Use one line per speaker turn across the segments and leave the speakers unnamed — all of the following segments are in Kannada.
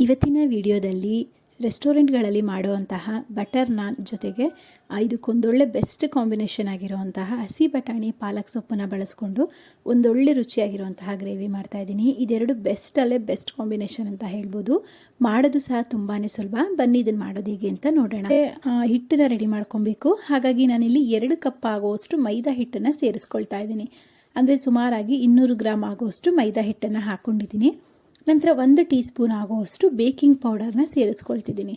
ಇವತ್ತಿನ ವಿಡಿಯೋದಲ್ಲಿ ರೆಸ್ಟೋರೆಂಟ್ಗಳಲ್ಲಿ ಮಾಡುವಂತಹ ಬಟರ್ ನಾನ್ ಜೊತೆಗೆ ಇದಕ್ಕೊಂದೊಳ್ಳೆ ಬೆಸ್ಟ್ ಕಾಂಬಿನೇಷನ್ ಆಗಿರುವಂತಹ ಹಸಿ ಬಟಾಣಿ ಪಾಲಕ್ ಸೊಪ್ಪನ್ನು ಬಳಸ್ಕೊಂಡು ಒಂದೊಳ್ಳೆ ರುಚಿಯಾಗಿರುವಂತಹ ಗ್ರೇವಿ ಮಾಡ್ತಾ ಇದ್ದೀನಿ. ಇದೆರಡು ಬೆಸ್ಟಲ್ಲೇ ಬೆಸ್ಟ್ ಕಾಂಬಿನೇಷನ್ ಅಂತ ಹೇಳ್ಬೋದು. ಮಾಡೋದು ಸಹ ತುಂಬಾ ಸುಲಭ. ಬನ್ನಿ ಇದನ್ನು ಮಾಡೋದು ಹೇಗೆ ಅಂತ ನೋಡೋಣ. ಹಿಟ್ಟನ್ನ ರೆಡಿ ಮಾಡ್ಕೊಬೇಕು. ಹಾಗಾಗಿ ನಾನಿಲ್ಲಿ ಎರಡು ಕಪ್ ಆಗುವಷ್ಟು ಮೈದಾ ಹಿಟ್ಟನ್ನು ಸೇರಿಸ್ಕೊಳ್ತಾ ಇದ್ದೀನಿ. ಅಂದರೆ ಸುಮಾರಾಗಿ ಇನ್ನೂರು ಗ್ರಾಮ್ ಆಗುವಷ್ಟು ಮೈದಾ ಹಿಟ್ಟನ್ನು ಹಾಕ್ಕೊಂಡಿದ್ದೀನಿ ನಂತರ ಒಂದು ಟೀ ಸ್ಪೂನ್ ಆಗುವಷ್ಟು ಬೇಕಿಂಗ್ ಪೌಡರ್ನ ಸೇರಿಸ್ಕೊಳ್ತಿದ್ದೀನಿ.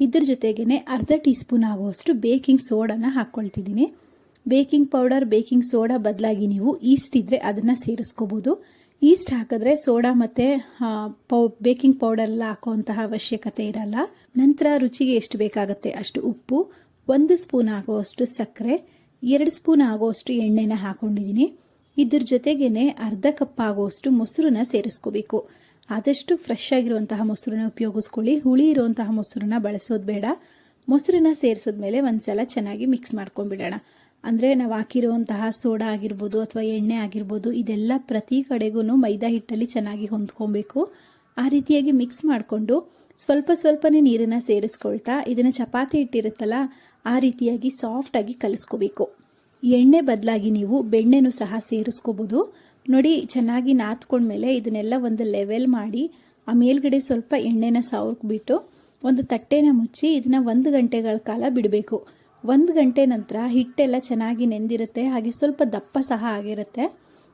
ಇದ್ರ ಜೊತೆಗೇ ಅರ್ಧ ಟೀ ಸ್ಪೂನ್ ಆಗುವಷ್ಟು ಬೇಕಿಂಗ್ ಸೋಡಾನ ಹಾಕ್ಕೊಳ್ತಿದ್ದೀನಿ ಬೇಕಿಂಗ್ ಪೌಡರ್, ಬೇಕಿಂಗ್ ಸೋಡಾ ಬದಲಾಗಿ ನೀವು ಈಸ್ಟ್ ಇದ್ದರೆ ಅದನ್ನು ಸೇರಿಸ್ಕೋಬೋದು. ಈಸ್ಟ್ ಹಾಕಿದ್ರೆ ಸೋಡಾ ಮತ್ತು ಪೌ, ಬೇಕಿಂಗ್ ಪೌಡರ್ ಎಲ್ಲ ಹಾಕುವಂತಹ ಅವಶ್ಯಕತೆ ಇರಲ್ಲ. ನಂತರ ರುಚಿಗೆ ಎಷ್ಟು ಬೇಕಾಗುತ್ತೆ ಅಷ್ಟು ಉಪ್ಪು, ಒಂದು ಸ್ಪೂನ್ ಆಗುವಷ್ಟು ಸಕ್ಕರೆ, ಎರಡು ಸ್ಪೂನ್ ಆಗುವಷ್ಟು ಎಣ್ಣೆನ ಹಾಕೊಂಡಿದ್ದೀನಿ. ಇದ್ರ ಜೊತೆಗೇನೆ ಅರ್ಧ ಕಪ್ ಆಗುವಷ್ಟು ಮೊಸರನ್ನ ಸೇರಿಸ್ಕೋಬೇಕು. ಆದಷ್ಟು ಫ್ರೆಶ್ ಆಗಿರುವಂತಹ ಮೊಸರನ್ನ ಉಪಯೋಗಿಸ್ಕೊಳ್ಳಿ. ಹುಳಿ ಇರುವಂತಹ ಮೊಸರನ್ನ ಬಳಸೋದು ಬೇಡ. ಮೊಸರನ್ನ ಸೇರಿಸಿದ್ಮೇಲೆ ಒಂದ್ಸಲ ಚೆನ್ನಾಗಿ ಮಿಕ್ಸ್ ಮಾಡ್ಕೊಂಡ್ಬಿಡೋಣ. ಅಂದರೆ ನಾವು ಹಾಕಿರುವಂತಹ ಸೋಡಾ ಆಗಿರ್ಬೋದು ಅಥವಾ ಎಣ್ಣೆ ಆಗಿರ್ಬೋದು, ಇದೆಲ್ಲ ಪ್ರತಿ ಕಡೆಗೂ ಮೈದಾ ಹಿಟ್ಟಲ್ಲಿ ಚೆನ್ನಾಗಿ ಹೊಂದ್ಕೊಬೇಕು. ಆ ರೀತಿಯಾಗಿ ಮಿಕ್ಸ್ ಮಾಡಿಕೊಂಡು ಸ್ವಲ್ಪ ಸ್ವಲ್ಪನೇ ನೀರನ್ನು ಸೇರಿಸ್ಕೊಳ್ತಾ, ಇದನ್ನು ಚಪಾತಿ ಹಿಟ್ಟಿರುತ್ತಲ್ಲ, ಆ ರೀತಿಯಾಗಿ ಸಾಫ್ಟಾಗಿ ಕಲಿಸ್ಕೋಬೇಕು. ಎಣ್ಣೆ ಬದಲಾಗಿ ನೀವು ಬೆಣ್ಣೆನೂ ಸಹ ಸೇರಿಸ್ಕೋಬೋದು. ನೋಡಿ, ಚೆನ್ನಾಗಿ ನಾದ್ಕೊಂಡ್ಮೇಲೆ ಇದನ್ನೆಲ್ಲ ಒಂದು ಲೆವೆಲ್ ಮಾಡಿ, ಆ ಮೇಲ್ಗಡೆ ಸ್ವಲ್ಪ ಎಣ್ಣೆನ ಸವರ್ಬಿಟ್ಟು ಒಂದು ತಟ್ಟೆನ ಮುಚ್ಚಿ ಇದನ್ನ ಒಂದು ಗಂಟೆಗಳ ಕಾಲ ಬಿಡಬೇಕು. ಒಂದು ಗಂಟೆ ನಂತರ ಹಿಟ್ಟೆಲ್ಲ ಚೆನ್ನಾಗಿ ನೆಂದಿರುತ್ತೆ, ಹಾಗೆ ಸ್ವಲ್ಪ ದಪ್ಪ ಸಹ ಆಗಿರುತ್ತೆ.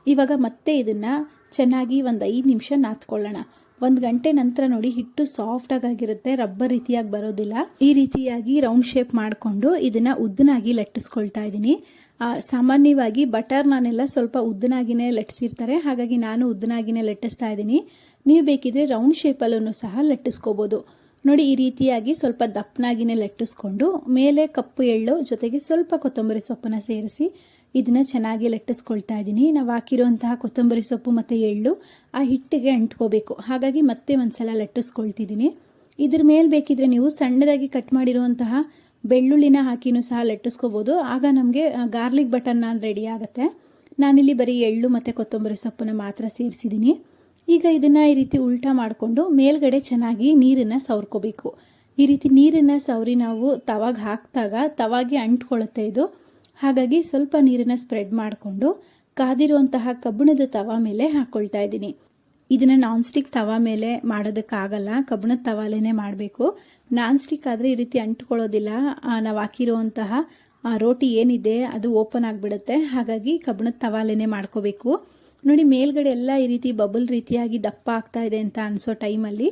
ಇವಾಗ ಮತ್ತೆ ಇದನ್ನು ಚೆನ್ನಾಗಿ ಒಂದು ಐದು ನಿಮಿಷ ನಾತ್ಕೊಳ್ಳೋಣ. ಒಂದು ಗಂಟೆ ನಂತರ ನೋಡಿ, ಹಿಟ್ಟು ಸಾಫ್ಟ್ ಆಗಿರುತ್ತೆ ರಬ್ಬರ್ ರೀತಿಯಾಗಿ ಬರೋದಿಲ್ಲ. ಈ ರೀತಿಯಾಗಿ ರೌಂಡ್ ಶೇಪ್ ಮಾಡಿಕೊಂಡು ಇದನ್ನು ಉದ್ದನಾಗಿ ಲಟ್ಟಿಸ್ಕೊಳ್ತಾ ಇದ್ದೀನಿ. ಸಾಮಾನ್ಯವಾಗಿ ಬಟರ್ ನಾನೆಲ್ಲ ಸ್ವಲ್ಪ ಉದ್ದನಾಗಿನೇ ಲಟ್ಟಿಸಿರ್ತಾರೆ. ಹಾಗಾಗಿ ನಾನು ಉದ್ದನಾಗಿನೇ ಲಟ್ಟಿಸ್ತಾ ಇದ್ದೀನಿ. ನೀವು ಬೇಕಿದ್ರೆ ರೌಂಡ್ ಶೇಪಲ್ಲೂ ಸಹ ಲಟ್ಟಿಸ್ಕೋಬೋದು. ನೋಡಿ, ಈ ರೀತಿಯಾಗಿ ಸ್ವಲ್ಪ ದಪ್ಪನಾಗಿನೇ ಲಟ್ಟಿಸ್ಕೊಂಡು ಮೇಲೆ ಕಪ್ಪು ಎಳ್ಳು ಜೊತೆಗೆ ಸ್ವಲ್ಪ ಕೊತ್ತಂಬರಿ ಸೊಪ್ಪನ್ನು ಸೇರಿಸಿ ಇದನ್ನು ಚೆನ್ನಾಗಿ ಲಟ್ಟಿಸ್ಕೊಳ್ತಾ ಇದ್ದೀನಿ. ನಾವು ಹಾಕಿರುವಂತಹ ಕೊತ್ತಂಬರಿ ಸೊಪ್ಪು ಮತ್ತು ಎಳ್ಳು ಆ ಹಿಟ್ಟಿಗೆ ಅಂಟ್ಕೋಬೇಕು. ಹಾಗಾಗಿ ಮತ್ತೆ ಒಂದು ಸಲ ಲಟ್ಟಿಸ್ಕೊಳ್ತಿದ್ದೀನಿ. ಇದ್ರ ಮೇಲೆ ಬೇಕಿದ್ರೆ ನೀವು ಸಣ್ಣದಾಗಿ ಕಟ್ ಮಾಡಿರುವಂತಹ ಬೆಳ್ಳುಳ್ಳಿನ ಹಾಕಿನೂ ಸಹ ಲಟ್ಟಿಸ್ಕೋಬೋದು. ಆಗ ನಮಗೆ ಗಾರ್ಲಿಕ್ ಬಟನ್ ನಾನ್ ರೆಡಿ ಆಗುತ್ತೆ. ನಾನಿಲ್ಲಿ ಬರೀ ಎಳ್ಳು ಮತ್ತು ಕೊತ್ತಂಬರಿ ಸೊಪ್ಪನ್ನು ಮಾತ್ರ ಸೇರಿಸಿದ್ದೀನಿ ಈಗ ಇದನ್ನು ಈ ರೀತಿ ಉಲ್ಟಾ ಮಾಡಿಕೊಂಡು ಮೇಲ್ಗಡೆ ಚೆನ್ನಾಗಿ ನೀರನ್ನು ಸವರ್ಕೋಬೇಕು. ಈ ರೀತಿ ನೀರನ್ನು ಸವರಿ ನಾವು ತವಾಗ ಹಾಕಿದಾಗ ತವಾಗೆ ಅಂಟ್ಕೊಳ್ಳುತ್ತೆ ಇದು. ಹಾಗಾಗಿ ಸ್ವಲ್ಪ ನೀರನ್ನು ಸ್ಪ್ರೆಡ್ ಮಾಡಿಕೊಂಡು ಕಾದಿರುವಂತಹ ಕಬ್ಬಿಣದ ತವ ಮೇಲೆ ಹಾಕ್ಕೊಳ್ತಾ ಇದ್ದೀನಿ. ಇದನ್ನು ನಾನ್ ಸ್ಟಿಕ್ ತವಾ ಮೇಲೆ ಮಾಡೋದಕ್ಕಾಗಲ್ಲ. ಕಬ್ಬಿಣದ ತವಾಲೇನೆ ಮಾಡಬೇಕು. ನಾನ್ ಸ್ಟಿಕ್ ಆದರೆ ಈ ರೀತಿ ಅಂಟ್ಕೊಳ್ಳೋದಿಲ್ಲ. ನಾವು ಹಾಕಿರುವಂತಹ ಆ, ರೋಟಿ ಏನಿದೆ ಅದು ಓಪನ್ ಆಗಿಬಿಡುತ್ತೆ. ಹಾಗಾಗಿ ಕಬ್ಬಿಣದ ತವಾಲೆನೇ ಮಾಡ್ಕೋಬೇಕು. ನೋಡಿ ಮೇಲ್ಗಡೆ ಎಲ್ಲ ಈ ರೀತಿ ಬಬಲ್ ರೀತಿಯಾಗಿ ದಪ್ಪ ಆಗ್ತಾ ಇದೆ ಅಂತ ಅನಿಸೋ ಟೈಮಲ್ಲಿ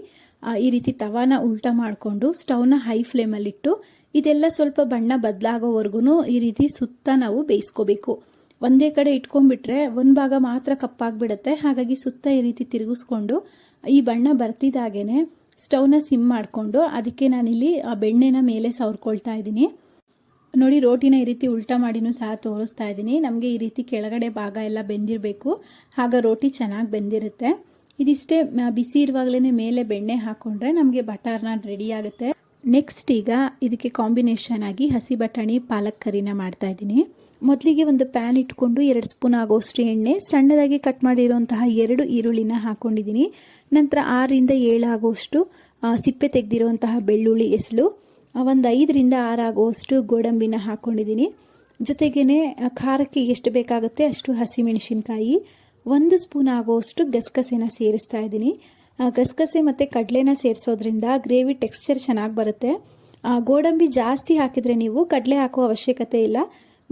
ಈ ರೀತಿ ತವಾನ ಉಲ್ಟ ಮಾಡಿಕೊಂಡು ಸ್ಟವ್ನ ಹೈ ಫ್ಲೇಮಲ್ಲಿಟ್ಟು ಇದೆಲ್ಲ ಸ್ವಲ್ಪ ಬಣ್ಣ ಬದಲಾಗೋವರೆಗೂ ಈ ರೀತಿ ಸುತ್ತ ನಾವು ಬೇಯಿಸ್ಕೋಬೇಕು. ಒಂದೇ ಕಡೆ ಇಟ್ಕೊಂಡ್ಬಿಟ್ರೆ ಒಂದು ಭಾಗ ಮಾತ್ರ ಕಪ್ಪಾಗ್ಬಿಡುತ್ತೆ. ಹಾಗಾಗಿ ಸುತ್ತ ಈ ರೀತಿ ತಿರುಗಿಸ್ಕೊಂಡು ಈ ಬಣ್ಣ ಬರ್ತಿದ್ದಾಗೇನೆ ಸ್ಟವ್ನ ಸಿಮ್ ಮಾಡಿಕೊಂಡು ಅದಕ್ಕೆ ನಾನಿಲ್ಲಿ, ಆ ಬೆಣ್ಣೆನ ಮೇಲೆ ಸವರ್ಕೊಳ್ತಾ ಇದ್ದೀನಿ. ನೋಡಿ, ರೋಟಿನ ಈ ರೀತಿ ಉಲ್ಟಾ ಮಾಡಿನೂ ಸಹ ತೋರಿಸ್ತಾ ಇದ್ದೀನಿ. ನಮಗೆ ಈ ರೀತಿ ಕೆಳಗಡೆ ಭಾಗ ಎಲ್ಲ ಬೆಂದಿರಬೇಕು. ಆಗ ರೋಟಿ ಚೆನ್ನಾಗಿ ಬೆಂದಿರುತ್ತೆ. ಇದಿಷ್ಟೇ ಬಿಸಿ ಇರುವಾಗಲೇ ಮೇಲೆ ಬೆಣ್ಣೆ ಹಾಕ್ಕೊಂಡ್ರೆ ನಮಗೆ ಬಟರ್ ನಾನ್ ರೆಡಿ ಆಗುತ್ತೆ. ನೆಕ್ಸ್ಟ್ ಈಗ ಇದಕ್ಕೆ ಕಾಂಬಿನೇಷನ್ ಆಗಿ ಹಸಿ ಬಟಾಣಿ, ಪಾಲಕ್ ಕರಿನ ಮಾಡ್ತಾ ಇದ್ದೀನಿ. ಮೊದಲಿಗೆ ಒಂದು ಪ್ಯಾನ್ ಇಟ್ಕೊಂಡು ಎರಡು ಸ್ಪೂನ್ ಆಗೋಷ್ಟು ಎಣ್ಣೆ, ಸಣ್ಣದಾಗಿ ಕಟ್ ಮಾಡಿರುವಂತಹ ಎರಡು ಈರುಳ್ಳಿನ ಹಾಕೊಂಡಿದ್ದೀನಿ. ನಂತರ ಆರರಿಂದ ಏಳಾಗುವಷ್ಟು ಸಿಪ್ಪೆ ತೆಗೆದಿರುವಂತಹ ಬೆಳ್ಳುಳ್ಳಿ ಎಸಳು ಒಂದು ಐದರಿಂದ ಆರಾಗುವಷ್ಟು ಗೋಡಂಬಿನ ಹಾಕ್ಕೊಂಡಿದ್ದೀನಿ ಜೊತೆಗೇ ಖಾರಕ್ಕೆ ಎಷ್ಟು ಬೇಕಾಗುತ್ತೆ ಅಷ್ಟು ಹಸಿಮೆಣಸಿನ್ಕಾಯಿ, ಒಂದು ಸ್ಪೂನ್ ಆಗುವಷ್ಟು ಗಸಗಸೆನ ಸೇರಿಸ್ತಾ ಇದ್ದೀನಿ. ಗಸಗಸೆ ಮತ್ತು ಕಡಲೆನ ಸೇರಿಸೋದ್ರಿಂದ ಗ್ರೇವಿ ಟೆಕ್ಸ್ಚರ್ ಚೆನ್ನಾಗಿ ಬರುತ್ತೆ. ಗೋಡಂಬಿ ಜಾಸ್ತಿ ಹಾಕಿದರೆ ನೀವು ಕಡಲೆ ಹಾಕುವ ಅವಶ್ಯಕತೆ ಇಲ್ಲ.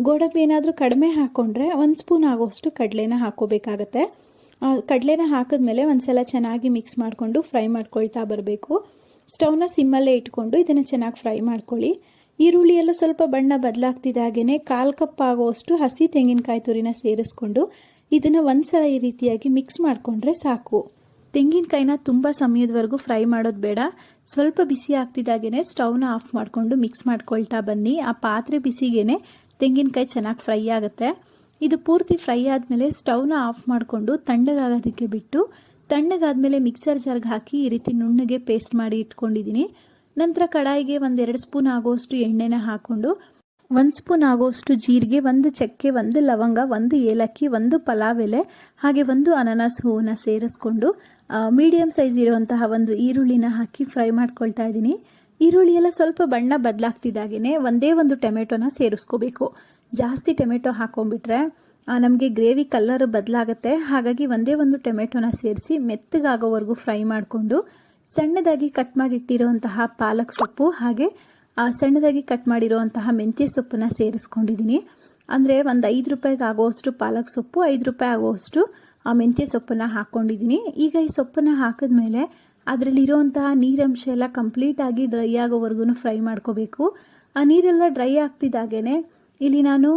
ಗೋಡಂಬಿ ಏನಾದರೂ ಕಡಿಮೆ ಹಾಕ್ಕೊಂಡ್ರೆ ಒಂದು ಸ್ಪೂನ್ ಆಗೋಷ್ಟು ಕಡಲೆನ ಹಾಕೋಬೇಕಾಗತ್ತೆ. ಕಡಲೆನ ಹಾಕಿದ್ಮೇಲೆ ಒಂದ್ಸಲ ಚೆನ್ನಾಗಿ ಮಿಕ್ಸ್ ಮಾಡಿಕೊಂಡು ಫ್ರೈ ಮಾಡ್ಕೊಳ್ತಾ ಬರಬೇಕು. ಸ್ಟವ್ನ ಸಿಮ್ಮಲ್ಲೇ ಇಟ್ಕೊಂಡು ಇದನ್ನು ಚೆನ್ನಾಗಿ ಫ್ರೈ ಮಾಡ್ಕೊಳ್ಳಿ. ಈರುಳ್ಳಿ ಎಲ್ಲ ಸ್ವಲ್ಪ ಬಣ್ಣ ಬದಲಾಗ್ತಿದ್ದಾಗೇನೆ ಕಾಲು ಕಪ್ ಆಗೋಷ್ಟು ಹಸಿ ತೆಂಗಿನಕಾಯಿ ತುರಿನ ಸೇರಿಸ್ಕೊಂಡು ಇದನ್ನು ಒಂದ್ಸಲ ಈ ರೀತಿಯಾಗಿ ಮಿಕ್ಸ್ ಮಾಡಿಕೊಂಡ್ರೆ ಸಾಕು. ತೆಂಗಿನಕಾಯಿನ ತುಂಬ ಸಮಯದವರೆಗೂ ಫ್ರೈ ಮಾಡೋದು ಬೇಡ. ಸ್ವಲ್ಪ ಬಿಸಿ ಆಗ್ತಿದ್ದಾಗೇ ಸ್ಟವ್ನ ಆಫ್ ಮಾಡಿಕೊಂಡು ಮಿಕ್ಸ್ ಮಾಡ್ಕೊಳ್ತಾ ಬನ್ನಿ. ಆ ಪಾತ್ರೆ ಬಿಸಿಗೇನೆ ತೆಂಗಿನಕಾಯಿ ಚೆನ್ನಾಗಿ ಫ್ರೈ ಆಗುತ್ತೆ. ಇದು ಪೂರ್ತಿ ಫ್ರೈ ಆದಮೇಲೆ ಸ್ಟವ್ನ ಆಫ್ ಮಾಡಿಕೊಂಡು ತಣ್ಣಗಾಗೋದಕ್ಕೆ ಬಿಟ್ಟು ತಣ್ಣಗಾದಮೇಲೆ ಮಿಕ್ಸರ್ ಜಾರ್ಗೆ ಹಾಕಿ ಈ ರೀತಿ ನುಣ್ಣಗೆ ಪೇಸ್ಟ್ ಮಾಡಿ ಇಟ್ಕೊಂಡಿದ್ದೀನಿ. ನಂತರ ಕಡಾಯಿಗೆ ಒಂದೆರಡು ಸ್ಪೂನ್ ಆಗೋಷ್ಟು ಎಣ್ಣೆನ ಹಾಕ್ಕೊಂಡು ಒಂದು ಸ್ಪೂನ್ ಆಗೋಷ್ಟು ಜೀರಿಗೆ, ಒಂದು ಚಕ್ಕೆ, ಒಂದು ಲವಂಗ, ಒಂದು ಏಲಕ್ಕಿ, ಒಂದು ಪಲಾವ್ ಎಲೆ ಹಾಗೆ ಒಂದು ಅನಾನಸ್ ಹೂವನ್ನು ಸೇರಿಸ್ಕೊಂಡು ಮೀಡಿಯಮ್ ಸೈಜ್ ಇರುವಂತಹ ಒಂದು ಈರುಳ್ಳಿನ ಹಾಕಿ ಫ್ರೈ ಮಾಡ್ಕೊಳ್ತಾ ಇದ್ದೀನಿ. ಈರುಳ್ಳಿ ಎಲ್ಲ ಸ್ವಲ್ಪ ಬಣ್ಣ ಬದಲಾಗ್ತಿದ್ದಾಗೇ ಒಂದೇ ಒಂದು ಟೊಮೆಟೊನ ಸೇರಿಸ್ಕೋಬೇಕು. ಜಾಸ್ತಿ ಟೊಮೆಟೊ ಹಾಕೊಂಡ್ಬಿಟ್ರೆ ನಮಗೆ ಗ್ರೇವಿ ಕಲ್ಲರ್ ಬದಲಾಗುತ್ತೆ. ಹಾಗಾಗಿ ಒಂದೇ ಒಂದು ಟೊಮೆಟೊನ ಸೇರಿಸಿ ಮೆತ್ತಗಾಗೋವರೆಗೂ ಫ್ರೈ ಮಾಡಿಕೊಂಡು, ಸಣ್ಣದಾಗಿ ಕಟ್ ಮಾಡಿಟ್ಟಿರುವಂತಹ ಪಾಲಕ್ ಸೊಪ್ಪು ಹಾಗೆ, ಆ, ಸಣ್ಣದಾಗಿ ಕಟ್ ಮಾಡಿರುವಂತಹ ಮೆಂತ್ಯ ಸೊಪ್ಪನ್ನ ಸೇರಿಸ್ಕೊಂಡಿದ್ದೀನಿ ಅಂದರೆ ಒಂದು ಐದು ರೂಪಾಯಿಗೆ ಆಗೋವಷ್ಟು ಪಾಲಕ್ ಸೊಪ್ಪು, ಐದು ರೂಪಾಯಿ ಆಗೋವಷ್ಟು ಆ ಮೆಂತ್ಯ ಸೊಪ್ಪನ್ನು ಹಾಕ್ಕೊಂಡಿದ್ದೀನಿ ಈಗ ಈ ಸೊಪ್ಪನ್ನು ಹಾಕಿದ್ಮೇಲೆ ಅದರಲ್ಲಿರುವಂತಹ ನೀರಂಶ ಎಲ್ಲ ಕಂಪ್ಲೀಟಾಗಿ ಡ್ರೈ ಆಗೋವರೆಗೂ ಫ್ರೈ ಮಾಡ್ಕೋಬೇಕು. ಆ ನೀರೆಲ್ಲ ಡ್ರೈ ಆಗ್ತಿದ್ದಾಗೇ ಇಲ್ಲಿ ನಾನು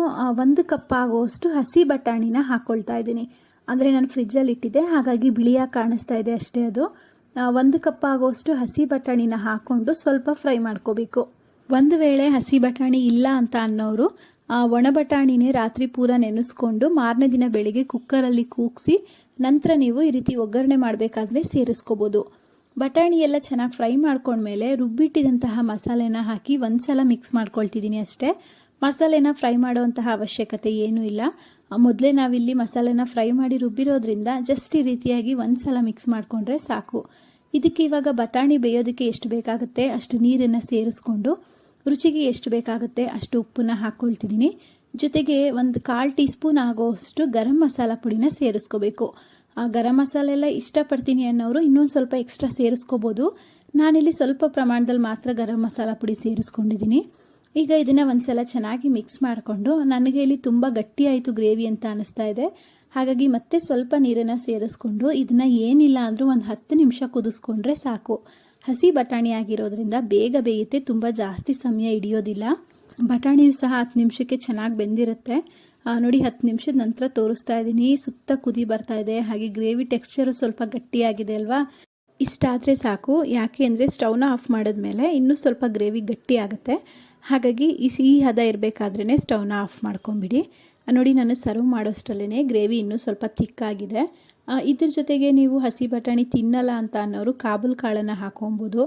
ಒಂದು ಕಪ್ ಆಗುವಷ್ಟು ಹಸಿ ಬಟಾಣಿನ ಹಾಕ್ಕೊಳ್ತಾ ಇದ್ದೀನಿ. ಅಂದರೆ ನಾನು ಫ್ರಿಜ್ಜಲ್ಲಿ ಇಟ್ಟಿದ್ದೆ, ಹಾಗಾಗಿ ಬಿಳಿಯಾಗಿ ಕಾಣಿಸ್ತಾ ಇದೆ ಅಷ್ಟೇ ಅದು. ಒಂದು ಕಪ್ ಆಗುವಷ್ಟು ಹಸಿ ಬಟಾಣಿನ ಹಾಕ್ಕೊಂಡು ಸ್ವಲ್ಪ ಫ್ರೈ ಮಾಡ್ಕೋಬೇಕು. ಒಂದು ವೇಳೆ ಹಸಿ ಬಟಾಣಿ ಇಲ್ಲ ಅಂತ ಅನ್ನೋರು ಒಣ ಬಟಾಣಿನೇ ರಾತ್ರಿ ಪೂರ ನೆನೆಸ್ಕೊಂಡು ಮಾರನೇ ದಿನ ಬೆಳಿಗ್ಗೆ ಕುಕ್ಕರಲ್ಲಿ ಕೂಗಿಸಿ ನಂತರ ನೀವು ಈ ರೀತಿ ಒಗ್ಗರಣೆ ಮಾಡಬೇಕಾದ್ರೆ ಸೇರಿಸ್ಕೋಬೋದು. ಬಟಾಣಿ ಎಲ್ಲ ಚೆನ್ನಾಗಿ ಫ್ರೈ ಮಾಡ್ಕೊಂಡ್ಮೇಲೆ ರುಬ್ಬಿಟ್ಟಿದಂತಹ ಮಸಾಲೆನ ಹಾಕಿ ಒಂದ್ಸಲ ಮಿಕ್ಸ್ ಮಾಡ್ಕೊಳ್ತಿದ್ದೀನಿ ಅಷ್ಟೇ. ಮಸಾಲೆನ ಫ್ರೈ ಮಾಡುವಂತಹ ಅವಶ್ಯಕತೆ ಏನೂ ಇಲ್ಲ. ಮೊದಲೇ ನಾವಿಲ್ಲಿ ಮಸಾಲೆನ ಫ್ರೈ ಮಾಡಿ ರುಬ್ಬಿರೋದ್ರಿಂದ ಜಸ್ಟ್ ಈ ರೀತಿಯಾಗಿ ಒಂದ್ಸಲ ಮಿಕ್ಸ್ ಮಾಡಿಕೊಂಡ್ರೆ ಸಾಕು. ಇದಕ್ಕೆ ಇವಾಗ ಬಟಾಣಿ ಬೇಯೋದಕ್ಕೆ ಎಷ್ಟು ಬೇಕಾಗುತ್ತೆ ಅಷ್ಟು ನೀರನ್ನು ಸೇರಿಸ್ಕೊಂಡು ರುಚಿಗೆ ಎಷ್ಟು ಬೇಕಾಗುತ್ತೆ ಅಷ್ಟು ಉಪ್ಪನ್ನ ಹಾಕ್ಕೊಳ್ತಿದ್ದೀನಿ ಜೊತೆಗೆ ಒಂದು ಕಾಲು ಟೀ ಸ್ಪೂನ್ ಆಗೋಷ್ಟು ಗರಂ ಮಸಾಲ ಪುಡಿನ ಸೇರಿಸ್ಕೋಬೇಕು. ಆ ಗರಂ ಮಸಾಲೆ ಎಲ್ಲ ಇಷ್ಟಪಡ್ತೀನಿ ಅನ್ನೋರು ಇನ್ನೊಂದು ಸ್ವಲ್ಪ ಎಕ್ಸ್ಟ್ರಾ ಸೇರಿಸ್ಕೋಬೋದು. ನಾನಿಲ್ಲಿ ಸ್ವಲ್ಪ ಪ್ರಮಾಣದಲ್ಲಿ ಮಾತ್ರ ಗರಂ ಮಸಾಲ ಪುಡಿ ಸೇರಿಸ್ಕೊಂಡಿದ್ದೀನಿ. ಈಗ ಇದನ್ನು ಒಂದ್ಸಲ ಚೆನ್ನಾಗಿ ಮಿಕ್ಸ್ ಮಾಡಿಕೊಂಡು, ನನಗೆ ಇಲ್ಲಿ ತುಂಬ ಗಟ್ಟಿಯಾಯಿತು ಗ್ರೇವಿ ಅಂತ ಅನಿಸ್ತಾ ಇದೆ. ಹಾಗಾಗಿ ಮತ್ತೆ ಸ್ವಲ್ಪ ನೀರನ್ನು ಸೇರಿಸ್ಕೊಂಡು, ಇದನ್ನು ಏನಿಲ್ಲ ಅಂದರೂ ಒಂದು ಹತ್ತು ನಿಮಿಷ ಕುದಿಸ್ಕೊಂಡ್ರೆ ಸಾಕು. ಹಸಿ ಬಟಾಣಿ ಆಗಿರೋದ್ರಿಂದ ಬೇಗ ಬೇಯುತ್ತೆ, ತುಂಬ ಜಾಸ್ತಿ ಸಮಯ ಹಿಡಿಯೋದಿಲ್ಲ. ಬಟಾಣಿಯು ಸಹ ಹತ್ತು ನಿಮಿಷಕ್ಕೆ ಚೆನ್ನಾಗಿ ಬೆಂದಿರುತ್ತೆ. ನೋಡಿ ಹತ್ತು ನಿಮಿಷದ ನಂತರ ತೋರಿಸ್ತಾ ಇದ್ದೀನಿ. ಸುತ್ತ ಕುದಿ ಬರ್ತಾ ಇದೆ. ಹಾಗೆ ಗ್ರೇವಿ ಟೆಕ್ಸ್ಚರು ಸ್ವಲ್ಪ ಗಟ್ಟಿಯಾಗಿದೆ ಅಲ್ವಾ? ಇಷ್ಟಾದರೆ ಸಾಕು. ಯಾಕೆ ಅಂದರೆ ಸ್ಟೌನ ಆಫ್ ಮಾಡಿದ್ಮೇಲೆ ಇನ್ನೂ ಸ್ವಲ್ಪ ಗ್ರೇವಿ ಗಟ್ಟಿ ಆಗುತ್ತೆ. ಹಾಗಾಗಿ ಈ ಸಿಹಿ ಹದ ಇರಬೇಕಾದ್ರೇ ಸ್ಟೌನ ಆಫ್ ಮಾಡ್ಕೊಂಬಿಡಿ. ನೋಡಿ ನಾನು ಸರ್ವ್ ಮಾಡೋಷ್ಟರಲ್ಲೇ ಗ್ರೇವಿ ಇನ್ನೂ ಸ್ವಲ್ಪ ಥಿಕ್ಕಾಗಿದೆ ಆ, ಇದ್ರ ಜೊತೆಗೆ ನೀವು ಹಸಿ ಬಟಾಣಿ ತಿನ್ನಲ್ಲ ಅಂತ ಅನ್ನೋರು ಕಾಬೂಲ್ ಕಾಳನ್ನು ಹಾಕೊಬೋದು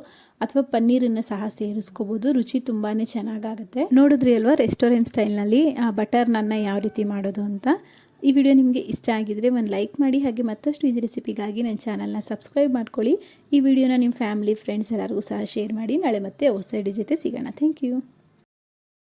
ಅಥವಾ ಪನ್ನೀರನ್ನು ಸಹ ಸೇರಿಸ್ಕೋಬೋದು. ರುಚಿ ತುಂಬಾ ಚೆನ್ನಾಗಾಗುತ್ತೆ. ನೋಡಿದ್ರಿ ಅಲ್ವಾ ರೆಸ್ಟೋರೆಂಟ್ ಸ್ಟೈಲ್ನಲ್ಲಿ ಬಟರ್ ನನ್ನ ಯಾವ ರೀತಿ ಮಾಡೋದು ಅಂತ? ಈ ವಿಡಿಯೋ ನಿಮಗೆ ಇಷ್ಟ ಆಗಿದ್ರೆ ಒಂದು ಲೈಕ್ ಮಾಡಿ, ಹಾಗೆ ಮತ್ತಷ್ಟು ಈಸಿ ರೆಸಿಪಿಗಾಗಿ ನನ್ನ ಚಾನಲ್ನ ಸಬ್ಸ್ಕ್ರೈಬ್ ಮಾಡ್ಕೊಳ್ಳಿ. ಈ ವಿಡಿಯೋನ ನಿಮ್ಮ ಫ್ಯಾಮಿಲಿ, ಫ್ರೆಂಡ್ಸ್ ಎಲ್ಲರಿಗೂ ಸಹ ಶೇರ್ ಮಾಡಿ. ನಾಳೆ ಮತ್ತೆ ಹೊಸ ಜೊತೆ ಸಿಗೋಣ. Thank you.